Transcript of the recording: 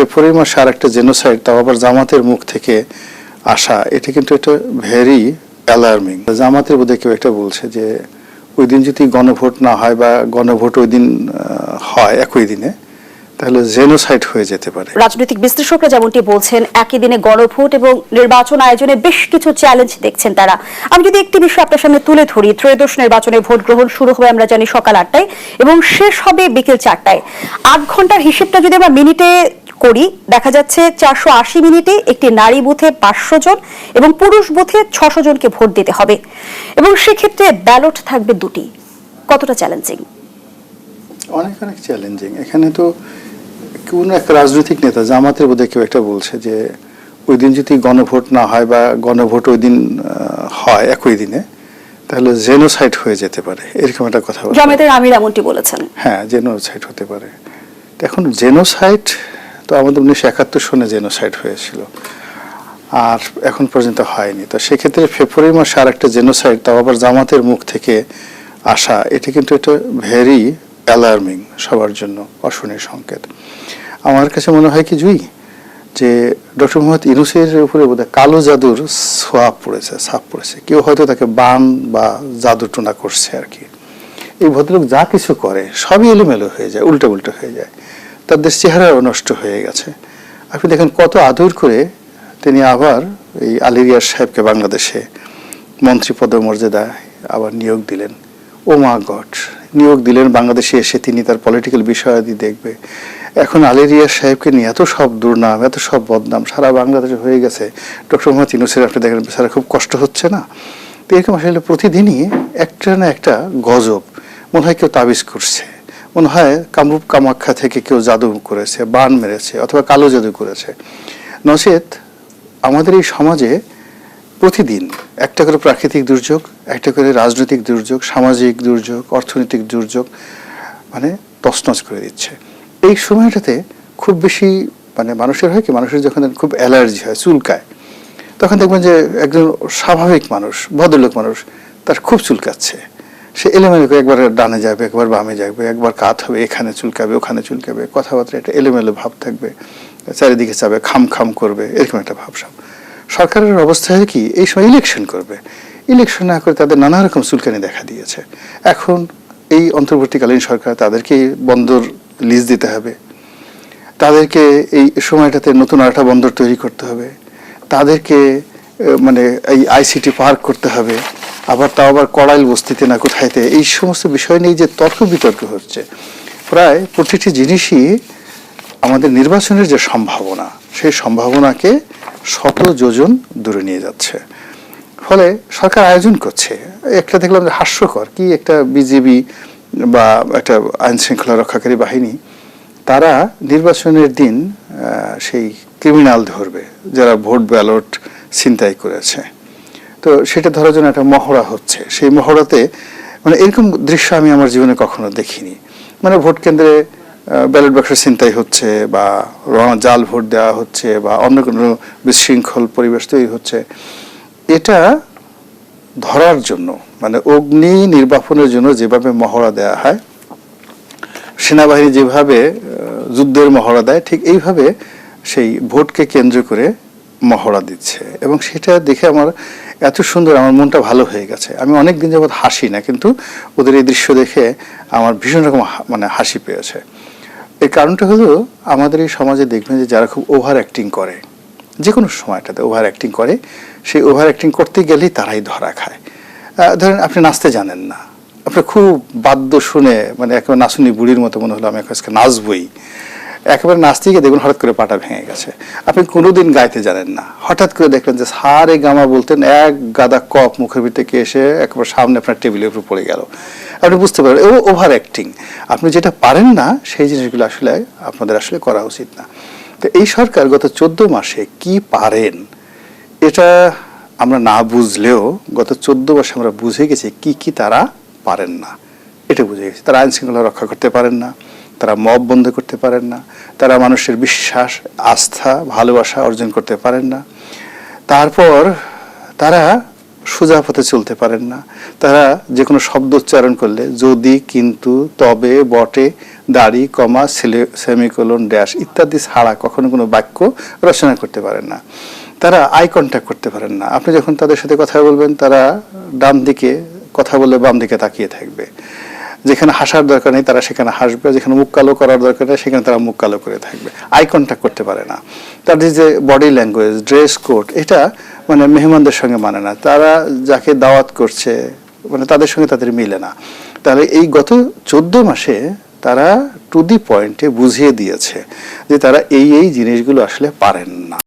ফেব্রুয়ারি মাসে আর একটা জেনোসাইড তাও আবার জামাতের মুখ থেকে আসা, এটা কিন্তু একটা ভেরি অ্যালার্মিং জামাতের বোধহয় কেউ একটা বলছে যে, ওই দিন যদি গণভোট না হয় বা গণভোট ওই দিন হয়, একই দিনে তাহলে জেনোসাইড হয়ে যেতে পারে। রাজনৈতিক বিশ্লেষকরা যেমনটি বলছেন, একই দিনে গণভোট এবং নির্বাচন আয়োজনে বেশ কিছু চ্যালেঞ্জ দেখছেন তারা। আমি যদি একটি বিষয় আপনার সামনে তুলে ধরি, ত্রয়োদশ নির্বাচনে ভোট গ্রহণ শুরু হবে আমরা জানি সকাল আটটায় এবং শেষ হবে বিকেল চারটায়। আট ঘণ্টার হিসেবটা যদি আমরা মিনিটে করি, দেখা যাচ্ছে চারশো আশি মিনিটে একটি নারী বুথে পাঁচশো জন এবং পুরুষ বুথে ছশো জনকে ভোট দিতে হবে। এবং সেক্ষেত্রে ব্যালট থাকবে দুটি। কতটা চ্যালেঞ্জিং অনেক অনেক চ্যালেঞ্জিং এখানে তো কোন এক রাজনৈতিক নেতা জামাতের বোধহয় কেউ একটা বলছে যে ওই দিন যদি গণভোট না হয় বা গণভোট ওই দিন হয় একই দিনে তাহলে জেনোসাইড হয়ে যেতে পারে। এরকম একটা কথা। জামায়াতের আমির এমনটি বলেছেন। হ্যাঁ জেনোসাইড হতে পারে। এখন জেনোসাইড তো আমাদের উনিশশো একাত্তর সনে জেনোসাইড হয়েছিল। আর এখন পর্যন্ত হয়নি। তো সেক্ষেত্রে ফেব্রুয়ারি মাসে আর একটা জেনোসাইড তাও আবার জামাতের মুখ থেকে আসা এটা কিন্তু একটা ভেরি অ্যালার্মিং সবার জন্য অশনীয় সংকেত। আমার কাছে মনে হয় কি জুই? যে ডক্টর মোহাম্মদ ইনুসের উপরে বোধহয় কালো জাদুর সোয়াব পড়েছে, ছাপ পড়েছে। কেউ হয়তো তাকে বান বা জাদু টোনা করছে আর কি। এই ভদ্রলোক যা কিছু করে, সবই এলোমেলো হয়ে যায় উল্টো উল্টো হয়ে যায়। তাদের চেহারাও নষ্ট হয়ে গেছে। আপনি দেখেন কত আদর করে তিনি আবার এই আলিরিয়ার সাহেবকে বাংলাদেশে মন্ত্রী পদমর্যাদায় আবার নিয়োগ দিলেন। ও মা গড! নিয়োগ দিলেন, বাংলাদেশে এসে তিনি তার পলিটিক্যাল বিষয়াদি দেখবে। এখন আলেরিয়া সাহেবকে নিয়ে এত সব দুর্নাম, এত সব বদনাম, সারা বাংলাদেশে হয়ে গেছে। ডক্টর মোহাম্মদ ইনুসের আপনি দেখেন বেচারা খুব কষ্ট হচ্ছে না? তো এরকম আসলে প্রতিদিনই একটা না একটা গজব, মনে হয় কেউ তাবিজ করছে। মনে হয় কামরূপ কামাখ্যা থেকে কেউ জাদু করেছে, বান মেরেছে, অথবা কালো জাদু করেছে। নচেত আমাদের এই সমাজে প্রতিদিন একটা করে প্রাকৃতিক দুর্যোগ, একটা করে রাজনৈতিক দুর্যোগ, সামাজিক দুর্যোগ, অর্থনৈতিক দুর্যোগ মানে তছনছ করে দিচ্ছে। এই সময়টাতে খুব বেশি মানে মানুষের হয় কি, মানুষের যখন খুব অ্যালার্জি হয়, চুলকায়, তখন দেখবেন যে একজন স্বাভাবিক মানুষ, ভদ্রলোক মানুষ, তার খুব চুলকাচ্ছে। সে এলোমেলো একবার ডানে যাবে, একবার বামে যাবে, একবার কাত হবে, এখানে চুলকাবে, ওখানে চুলকাবে কথাবার্তা একটা এলোমেলো ভাব থাকবে, চারিদিকে যাবে খাম খাম করবে, এরকম একটা ভাবসাব। সরকারের অবস্থা কি? এই সময় ইলেকশন করবে। ইলেকশন না করে তাদের নানা রকম চুলকানি দেখা দিয়েছে। এখন এই অন্তর্বর্তীকালীন সরকার তাদেরকে বন্দর লিজ দিতে হবে। তাদেরকে এই সময়টাতে নতুন আরেকটা বন্দর তৈরি করতে হবে। তাদেরকে মানে এই আইসিটি পার্ক করতে হবে। আবার তাও আবার কড়াইল বস্তিতে না কোথায়তে। এই সমস্ত বিষয় নিয়ে যে তর্ক বিতর্ক হচ্ছে, প্রায় প্রতিটি জিনিসই আমাদের নির্বাচনের যে সম্ভাবনা, সেই সম্ভাবনাকে শত যোজন দূরে নিয়ে যাচ্ছে। ফলে সরকার আয়োজন করছে। একটা দেখলাম যে হাস্যকর কি একটা বিজেপি বা একটা আইন শৃঙ্খলা রক্ষাকারী বাহিনী, তারা নির্বাচনের দিন সেই ক্রিমিনাল ধরবে, যারা ভোট ব্যালট ছিনতাই করেছে। তো সেটা ধরার জন্য একটা মহড়া হচ্ছে। সেই মহড়াতে মানে এরকম দৃশ্য আমি আমার জীবনে কখনো দেখিনি। মানে ভোট কেন্দ্রে ব্যালট বাক্স ছিনতাই হচ্ছে বা জাল ভোট দেওয়া হচ্ছে বা অন্য কোনো বিশৃঙ্খল পরিবেশ তৈরি হচ্ছে, এটা ধরার জন্য মানে অগ্নি নির্বাপনের জন্য যেভাবে মহড়া দেওয়া হয়, সেনাবাহিনী যেভাবে যুদ্ধের মহড়া দেয়, ঠিক এইভাবে সেই ভোটকে কেন্দ্র করে মহড়া দিচ্ছে। এবং সেটা দেখে আমার এত সুন্দর আমার মনটা ভালো হয়ে গেছে। আমি অনেক দিন যাবৎ হাসি না, কিন্তু ওদের এই দৃশ্য দেখে আমার ভীষণ রকম মানে হাসি পেয়েছে। এর কারণটা হলো আমাদের এই সমাজে দেখবেন যে যারা খুব ওভার অ্যাক্টিং করে যে কোনো সময়টাতে ওভার অ্যাক্টিং করে, সেই ওভার অ্যাক্টিং করতে গেলেই তারাই ধরা খায়। ধরেন আপনি নাচতে জানেন না। আপনার খুব বাদ্য শুনে মানে একেবারে নাচুনি বুড়ির মতো মনে হলো আমি আজকে নাচবই। একেবারে গিয়ে দেখুন, হঠাৎ করে পাটা ভেঙে গেছে। আপনি কোনোদিন গাইতে জানেন না। হঠাৎ করে দেখলেন যে সারে গামা বলতেন, এক গাদা কপ মুখের ভিতরে এসে একবার সামনে আপনার টেবিলের উপর পড়ে গেল। আপনি বুঝতে পারেন ও ওভার অ্যাক্টিং আপনি যেটা পারেন না, সেই জিনিসগুলো আসলে আপনাদের আসলে করা উচিত না। তো এই সরকার গত চোদ্দ মাসে কি পারেন, এটা আমরা না বুঝলেও গত চোদ্দ মাসে আমরা বুঝে গেছি কি কি তারা পারেন না। এটা বুঝে গেছি। তারা আইন শৃঙ্খলা রক্ষা করতে পারেন না। তারা মব বন্ধ করতে পারেন না। তারা মানুষের বিশ্বাস, আস্থা, ভালোবাসা অর্জন করতে পারেন না। তারপর তারা সোজা পথে চলতে পারেন না। তারা যে কোনো শব্দ উচ্চারণ করলে যদি, কিন্তু, তবে, বটে, দাড়ি, কমা সেলে সেমিকোলন, ড্যাশ ইত্যাদি ছাড়া কখনো কোনো বাক্য রচনা করতে পারেন না। তারা আই কন্ট্যাক্ট করতে পারেন না। আপনি যখন তাদের সাথে কথা বলবেন, তারা ডান দিকে কথা বলে বাম দিকে তাকিয়ে থাকবে। যেখানে হাসার দরকার নেই তারা সেখানে হাসবে, যেখানে মুখ কালো করার দরকার নেই সেখানে তারা মুখ কালো করে থাকবে। আই কন্ট্যাক্ট করতে পারে না। তাদের যে বডি ল্যাঙ্গুয়েজ ড্রেস কোড এটা মানে মেহমানদের সঙ্গে মানে না। তারা যাকে দাওয়াত করছে মানে তাদের সঙ্গে তাদের মিলে না। তাহলে এই গত চোদ্দ মাসে তারা টু দি পয়েন্টে বুঝিয়ে দিয়েছে যে তারা এই এই জিনিসগুলো আসলে পারেন না।